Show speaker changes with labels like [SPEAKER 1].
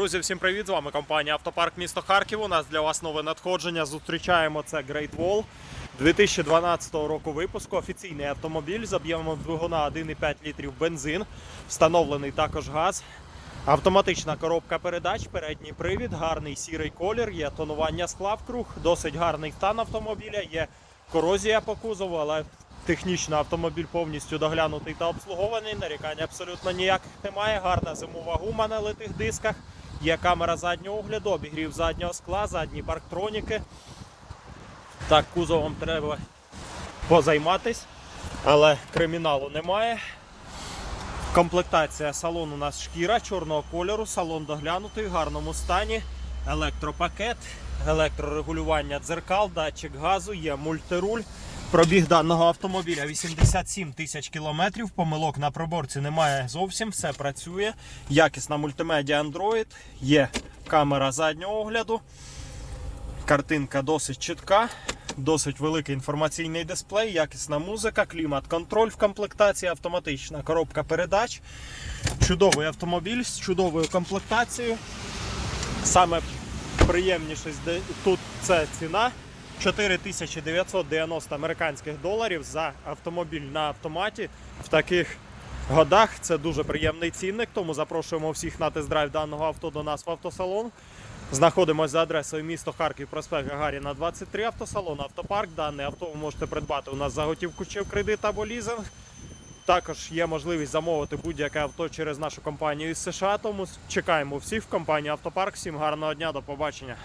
[SPEAKER 1] Друзі, всім привіт! З вами компанія Автопарк місто Харків. У нас для вас нове надходження. Зустрічаємо це Great Wall 2012 року випуску. Офіційний автомобіль з об'ємом двигуна 1,5 літрів бензин. Встановлений також газ. Автоматична коробка передач, передній привід, гарний сірий колір, є тонування скла вкруг, досить гарний стан автомобіля, є корозія по кузову, але технічно автомобіль повністю доглянутий та обслугований. Нарікань абсолютно ніяких немає. Гарна зимова гума на литих дисках. Є камера заднього огляду, обігрів заднього скла, задні парктроніки. Так, кузовом треба позайматись, але криміналу немає. Комплектація салону у нас шкіра чорного кольору, салон доглянутий в гарному стані, електропакет, електрорегулювання дзеркал, датчик газу, є мультируль. Пробіг даного автомобіля 87 тисяч кілометрів. Помилок на проборці немає зовсім, все працює. Якісна мультимедіа Android, є камера заднього огляду. Картинка досить чітка, досить великий інформаційний дисплей, якісна музика, клімат-контроль в комплектації, автоматична коробка передач. Чудовий автомобіль з чудовою комплектацією. Саме приємніше тут це ціна 4990 американських доларів за автомобіль на автоматі. В таких годах це дуже приємний цінник, тому запрошуємо всіх на тест-драйв даного авто до нас в автосалон. Знаходимося за адресою місто Харків, проспект Гагаріна 23, автосалон Автопарк. Дане авто ви можете придбати у нас за готівку чи в кредит або лізинг. Також є можливість замовити будь-яке авто через нашу компанію із США. Тому чекаємо всіх в компанії Автопарк. Всім гарного дня, до побачення.